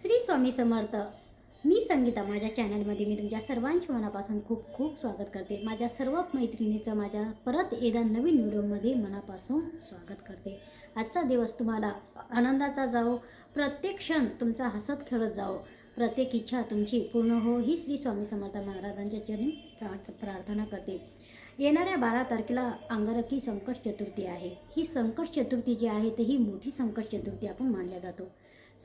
श्री स्वामी समर्थ. मी संगीता माझ्या चॅनलमध्ये मी तुमच्या सर्वांच्या मनापासून खूप खूप स्वागत करते. माझ्या सर्व मैत्रिणीचं माझ्या परत एकदा नवीन व्हिडिओमध्ये मनापासून स्वागत करते. आजचा दिवस तुम्हाला आनंदाचा जाओ प्रत्येक क्षण तुमचा हसत खेळत जाओ प्रत्येक इच्छा तुमची पूर्ण हो ही श्री स्वामी समर्थ महाराजांच्या चरणी प्रार्थ प्रार्थना करते. येणाऱ्या बारा तारखेला अंगारकी संकट चतुर्थी आहे. ही संकट चतुर्थी जी आहे ती ही मोठी संकट चतुर्थी आपण मानल्या जातो.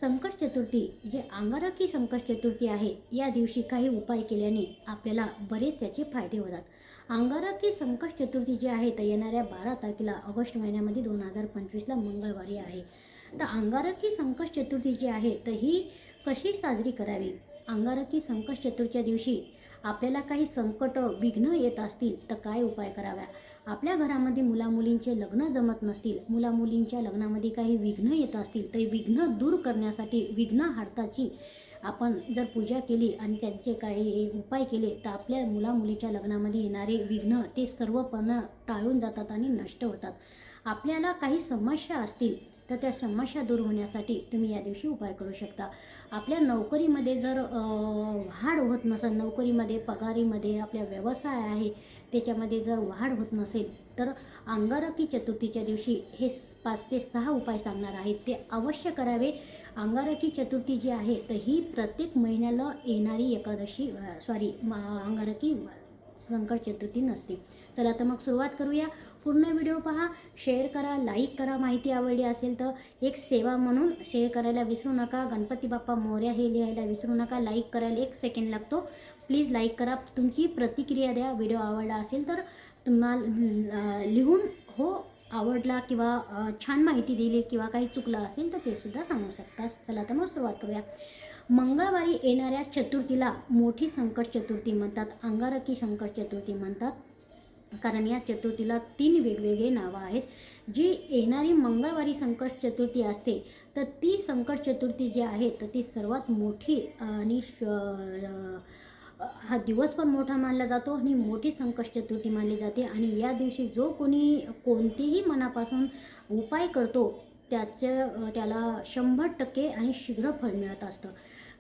संकट चतुर्थी जे अंगारकी संकट चतुर्थी आहे या दिवशी काही उपाय केल्याने आपल्याला बरेच त्याचे फायदे होतात. अंगारकी संकट चतुर्थी जी आहे तर येणाऱ्या बारा तारखेला ऑगस्ट महिन्यामध्ये दोन हजार पंचवीसला मंगळवारी आहे. तर अंगारकी संकट चतुर्थी जी आहे तर ही कशी साजरी करावी? अंगारकी संकट चतुर्थीच्या दिवशी आपल्याला काही संकट विघ्न येत असतील तर काय उपाय कराव्या? आपल्या घरामध्ये मुलामुलींचे लग्न जमत नसतील मुलामुलींच्या लग्नामध्ये काही विघ्न येत असतील तर विघ्न दूर करण्यासाठी विघ्न हाडताची आपण जर पूजा केली आणि त्यांचे काही उपाय केले तर आपल्या मुलामुलीच्या लग्नामध्ये येणारे विघ्न ते सर्वपण टाळून जातात आणि नष्ट होतात. आपल्याला काही समस्या असतील तर त्या समस्या दूर होण्यासाठी तुम्ही या दिवशी उपाय करू शकता. आपल्या नोकरीमध्ये जर वाढ होत नसेल नोकरीमध्ये पगारीमध्ये आपल्या व्यवसाय आहे त्याच्यामध्ये जर वाढ होत नसेल तर अंगारकी चतुर्थीच्या दिवशी हे पाच ते सहा उपाय सांगणार आहेत ते अवश्य करावे. अंगारकी चतुर्थी जी आहे तर ही प्रत्येक महिन्याला येणारी एकादशी सॉरी अंगारकी संकट चतुर्थी नसते. चला तर मग सुरुवात करूया. पूर्ण व्हिडिओ पहा शेअर करा लाईक करा माहिती आवडली असेल तर एक सेवा म्हणून शेअर करायला विसरू नका. गणपती बाप्पा मोऱ्या हे लिहायला विसरू नका. लाईक करायला एक सेकंड लागतो. प्लीज लाईक करा. तुमची प्रतिक्रिया द्या. व्हिडिओ आवडला असेल तर तुम्हाला लिहून हो आवडला किंवा छान माहिती दिली किंवा काही चुकलं असेल तर ते सुद्धा सांगू शकता. चला तर मग सुरुवात करूया. मंगळवारी येणाऱ्या चतुर्थीला मोठी संकट चतुर्थी म्हणतात. अंगारकी संकट चतुर्थी म्हणतात. कारण या चतुर्थीला तीन वेगवेगळे नावं आहेत. जी येणारी मंगळवारी संकट चतुर्थी असते तर ती संकट चतुर्थी जी आहे तर ती सर्वात मोठी आणि श- हा दिवस पण मोठा मानला जातो आणि मोठी संकट चतुर्थी मानली जाते. आणि या दिवशी जो कोणी कोणतेही मनापासून उपाय करतो त्याचं त्याला शंभर टक्के आणि शीघ्र फळ मिळत असतं.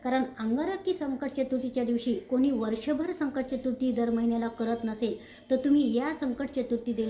कारण अंगारकी संकट चतुर्थीच्या दिवशी कोणी वर्षभर संकट चतुर्थी दर महिन्याला करत नसेल तर तुम्ही या संकट चतुर्थी दे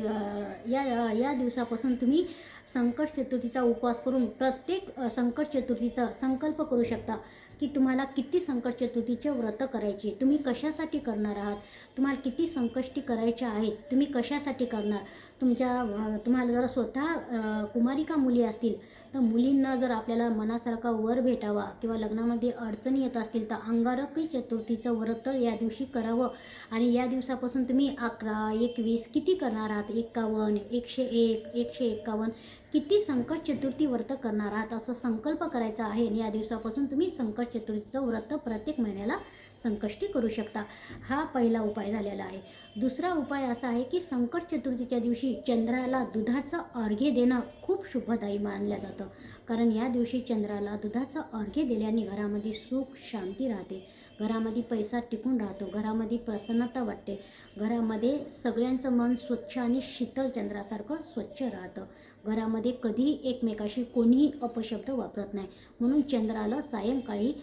या या दिवसापासून तुम्ही संकट चतुर्थीचा उपवास करून प्रत्येक संकट चतुर्थीचा संकल्प करू शकता. की तुम्हाला किती संकट चतुर्थीचे व्रत करायचे तुम्ही कशासाठी करणार आहात तुम्हाला किती संकष्टी करायच्या आहेत तुम्ही कशासाठी करणार? तुमच्या तुम्हाला जर स्वतः कुमारिका मुली असतील तर मुलींना जर आपल्याला मनासारखा वर भेटावा किंवा लग्नामध्ये अडचणी येत असतील तर अंगारकी चतुर्थीचं व्रत या दिवशी करावं. आणि या दिवसापासून तुम्ही अकरा एकवीस किती करणार आहात? एकावन्न एकशे एक एकशे एक्कावन्न किती संकट चतुर्थी व्रत करणार आहात? असं संकल्प करायचा आहे आणि या दिवसापासून तुम्ही संकट चतुर्थीचं व्रत प्रत्येक महिन्याला संकष्टी करू शकता. हा पहिला उपाय झालेला आहे. दुसरा उपाय असा आहे की संकट चतुर्थीच्या दिवशी चंद्राला दुधाचं अर्घ्य देणं खूप शुभदायी मानलं जातं. कारण या दिवशी चंद्राला दुधाचं अर्घ्य दिल्याने घरामध्ये सुख शांती राहते. घरामध्ये पैसा टिकून राहतो. घरामध्ये प्रसन्नता वाटते. घरामध्ये सगळ्यांचं मन स्वच्छ आणि शीतल चंद्रासारखं स्वच्छ राहतं. घरामध्ये कधीही एकमेकाशी कोणीही अपशब्द वापरत नाही. म्हणून चंद्राला सायंकाळी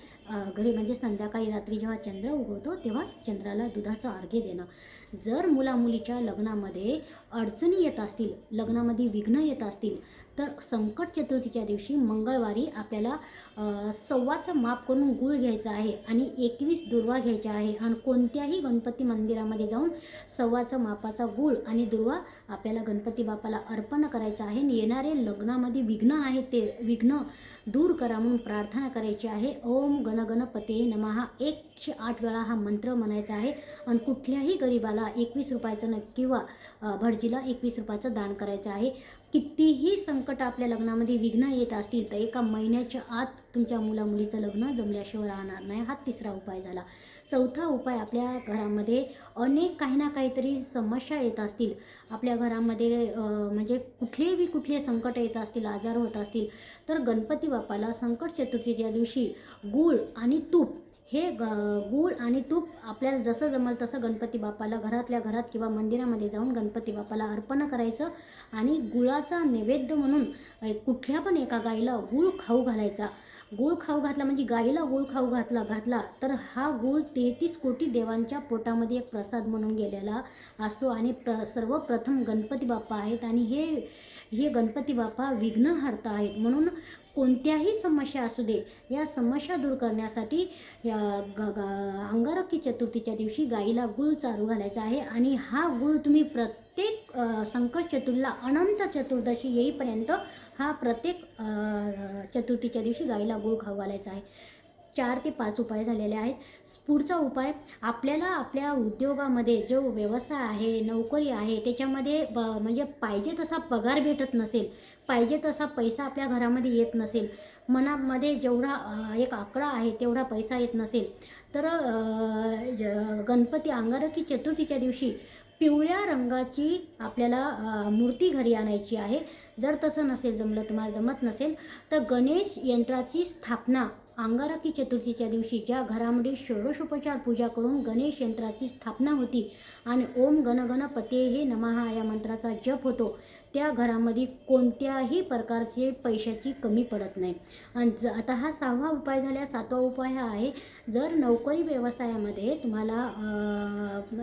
घरी म्हणजे संध्याकाळी रात्री जेव्हा चंद्र उगवतो तेव्हा चंद्राला दुधाचं अर्घ्य देणं. जर मुलामुलीच्या लग्नामध्ये अडचणी येत असतील लग्नामध्ये विघ्न येत असतील तर संकट चतुर्थीच्या दिवशी मंगळवारी आपल्याला सव्वाचं माप करून गूळ घ्यायचा आहे आणि एकवीस दुर्वा घ्यायच्या आहे आणि कोणत्याही गणपती मंदिरामध्ये जाऊन सव्वाचं मापाचा गूळ आणि दुर्वा आपल्याला गणपती बापाला अर्पण करायचं आहे. आणि येणारे लग्नामध्ये विघ्न आहेत ते विघ्न दूर करा म्हणून प्रार्थना करायची आहे. ओम गणपते नमहा एकशे आठ वेळा हा मंत्र म्हणायचा आहे. आणि कुठल्याही गरिबाला एकवीस रुपयाचं न किंवा भटजीला एकवीस रुपयाचं दान करायचं आहे. कितीही संकट आपल्या लग्नामध्ये विघ्न येत असतील तर एका महिन्याच्या आत तुमच्या मुलामुलीचं लग्न जमल्याशिवाय राहणार नाही. हा तिसरा उपाय झाला. चौथा उपाय आपल्या घरामध्ये अनेक काही ना काहीतरी समस्या येत असतील. आपल्या घरामध्ये म्हणजे कुठलेही कुठले संकट येत असतील आजार होत असतील तर गणपती बाप्पाला संकट चतुर्थीच्या दिवशी गूळ आणि तूप हे ग गूळ आणि तूप आपल्याला जसं जमल तसं गणपती बाप्पाला घरातल्या घरात किंवा मंदिरामध्ये जाऊन गणपती बाप्पाला अर्पण करायचं आणि गुळाचा नैवेद्य म्हणून कुठल्या पण एका गाईला गूळ खाऊ घालायचा. गूळ खाऊ घातला म्हणजे गाईला गूळ खाऊ घातला घातला तर हा गूळ तेहतीस कोटी देवांच्या पोटामध्ये एक प्रसाद म्हणून गेलेला असतो आणि प्र सर्वप्रथम गणपती बाप्पा आहेत आणि हे हे गणपती बाप्पा विघ्नहर्ता आहेत. म्हणून कोणत्याही समस्या असू दे या समस्या दूर करण्यासाठी या ग ग अंगारकी चतुर्थीच्या दिवशी गाईला गूळ चारू घालायचा आहे आणि हा गूळ तुम्ही प्रत्येक संकट चतुर्थीला अनंत चतुर्दशी येईपर्यंत हा प्रत्येक चतुर्थीच्या दिवशी गाईला गूळ खाऊ घालायचा आहे. चार ते पाच उपाय झालेले आहेत. पुढचा उपाय आपल्याला आपल्या उद्योगामध्ये जो व्यवसाय आहे नोकरी आहे त्याच्यामध्ये ब म्हणजे पाहिजे तसा पगार भेटत नसेल पाहिजे तसा पैसा आपल्या घरामध्ये येत नसेल मनामध्ये जेवढा एक आकडा आहे तेवढा पैसा येत नसेल तर ज- गणपती अंगारकी चतुर्थीच्या दिवशी पिवळ्या रंगाची आपल्याला मूर्ती घरी आणायची आहे. जर तसं नसेल जमलं तुम्हाला जमत नसेल तर गणेश यंत्राची स्थापना अंगारकी चतुर्थीच्या दिवशी ज्या घरामध्ये षोडशोपचार पूजा करून गणेश यंत्राची स्थापना होती आणि ओम गणगणपते हे नमहा या मंत्राचा जप होतो. त्या घरामध्ये कोणत्याही प्रकारचे पैशाची कमी पडत नाही. आणि ज आता हा सहावा उपाय झाला सातवा उपाय हा आहे जर नोकरी व्यवसायामध्ये तुम्हाला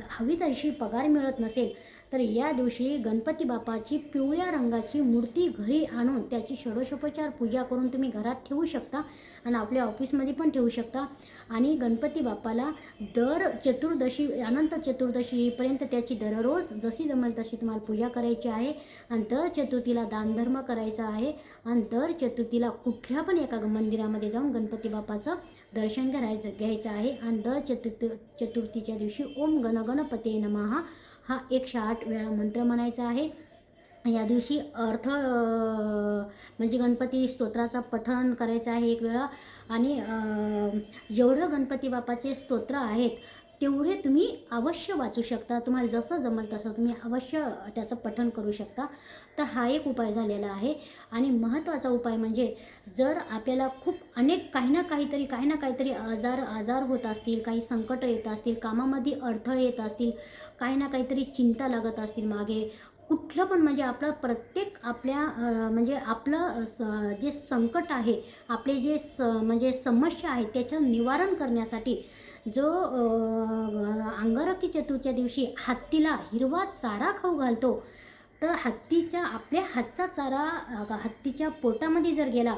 हवी तशी पगार मिळत नसेल तर या दिवशी गणपती बाप्पाची पिवळ्या रंगाची मूर्ती घरी आणून त्याची षडशोपचार पूजा करून तुम्ही घरात ठेवू शकता आणि आपल्या ऑफिसमध्ये पण ठेवू शकता. आणि गणपती बाप्पाला दर चतुर्दशी अनंत चतुर्दशीपर्यंत त्याची दररोज जशी जमेल तशी तुम्हाला पूजा करायची आहे. आणि दर चतुर्थीला दानधर्म करायचा आहे. आणि दर चतुर्थीला कुठल्या पण एका मंदिरामध्ये जाऊन गणपती बाप्पाचं दर्शन करायचं घ्यायचं आहे. आणि दर चतुर्थ चतुर्थीच्या दिवशी ओम गण गणपते नमहा हा एकशे आठ वेळा मंत्र म्हणायचा आहे. या दिवशी अर्थ म्हणजे गणपती स्तोत्राचा पठण करायचं आहे एक वेळा. आणि जेवढं गणपती बाप्पाचे स्तोत्र आहेत तेवढे तुम्ही अवश्य वाचू शकता. तुम्हाला जसं जमल तसं तुम्ही अवश्य त्याचं पठण करू शकता. तर हा एक उपाय झालेला आहे. आणि महत्त्वाचा उपाय म्हणजे जर आपल्याला खूप अनेक काही ना काहीतरी काही ना काहीतरी आजार आजार होत असतील काही संकट येत असतील कामामध्ये अडथळे येत असतील काही ना काहीतरी चिंता लागत असतील मागे कुठलं पण म्हणजे आपलं प्रत्येक आपल्या म्हणजे आपलं जे संकट आहे आपले जे स म्हणजे समस्या आहे त्याचं निवारण करण्यासाठी जो अंगारकी चतुर्थीच्या दिवशी हत्तीला हिरवा चारा खाऊ घालतो तर हत्तीच्या आपल्या हातचा चारा हत्तीच्या पोटामध्ये जर गेला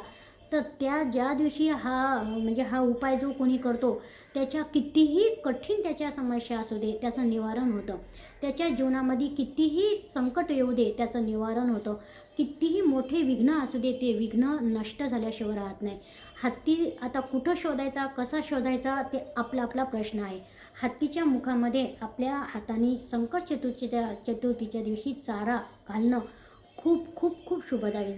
तर त्या ज्या दिवशी हा म्हणजे हा उपाय जो कोणी करतो त्याच्या कितीही कठीण त्याच्या समस्या असू दे त्याचं निवारण होतं. त्याच्या जीवनामध्ये कितीही संकट येऊ दे त्याचं निवारण होतं. कितीही मोठे विघ्न असू दे ते विघ्न नष्ट झाल्याशिवाय राहत नाही. हत्ती आता कुठं शोधायचा कसा शोधायचा ते आपला आपला प्रश्न आहे. हत्तीच्या मुखामध्ये आपल्या हाताने संकट चतुर्थीच्या चतुर्थीच्या दिवशी चारा घालणं खूप खूप खूप शुभदायी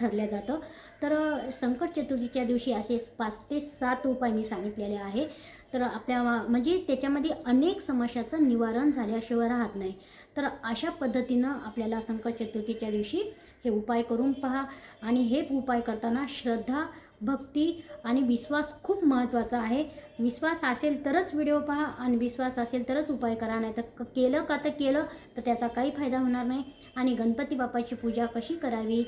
ठरलं जातं. तर संकट चतुर्थीच्या दिवशी असे पाच ते सात उपाय मी सांगितलेले आहे. तर आपल्या म्हणजे त्याच्यामध्ये अनेक समस्याचं निवारण झाल्याशिवाय राहत नाही. तर अशा पद्धतीनं आपल्याला संकट चतुर्थीच्या दिवशी हे उपाय करून पहा. आणि हे उपाय करताना श्रद्धा भक्ती आणि विश्वास खूप महत्त्वाचा आहे. विश्वास असेल तरच व्हिडिओ पहा आणि विश्वास असेल तरच उपाय करा नाही तर केलं का तर केलं तर त्याचा काही फायदा होणार नाही. आणि गणपती बाप्पाची पूजा कशी करावी?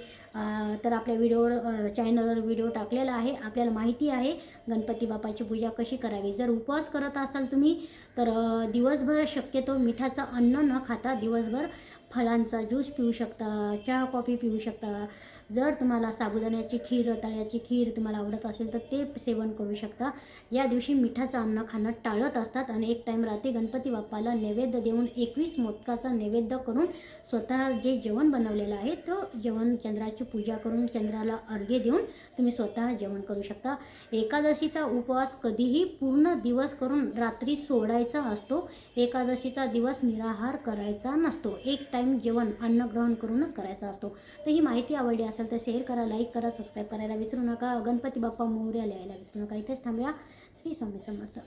तर आपल्या व्हिडिओवर चॅनलवर व्हिडिओ टाकलेला आहे आपल्याला माहिती आहे गणपती बाप्पाची पूजा कशी करावी. जर उपवास करत असाल तुम्ही तर दिवसभर शक्यतो मिठाचं अन्न न खाता दिवसभर फळांचा ज्यूस पिऊ शकता चहा कॉफी पिऊ शकता जर तुम्हाला साबुदाण्याची खीर रताळ्याची खीर तुम्हाला आवडत असेल तर ते सेवन करू शकता. या दिवशी मिठाचं अन्न खाणं टाळत असतात आणि एक टाईम रात्री गणपती बाप्पाला नैवेद्य देऊन एकवीस मोदकाचा नैवेद्य करून स्वतः जे जेवण बनवलेलं आहे तो जेवण चंद्राची पूजा करून चंद्राला अर्घ्य देऊन तुम्ही स्वतः जेवण करू शकता. एकादशीचा उपवास कधीही पूर्ण दिवस करून रात्री सोडायचा असतो. एकादशीचा दिवस निराहार करायचा नसतो. एक टाईम जेवण अन्न ग्रहण करूनच करायचा असतो. तर ही माहिती आवडली असेल तर शेअर करा लाईक करा सबस्क्राईब करायला विसरू नका. गणपती बाप्पा मोर्या लिहायला विसरू नका. इथेच थांबूया. श्री स्वामी समर्थ.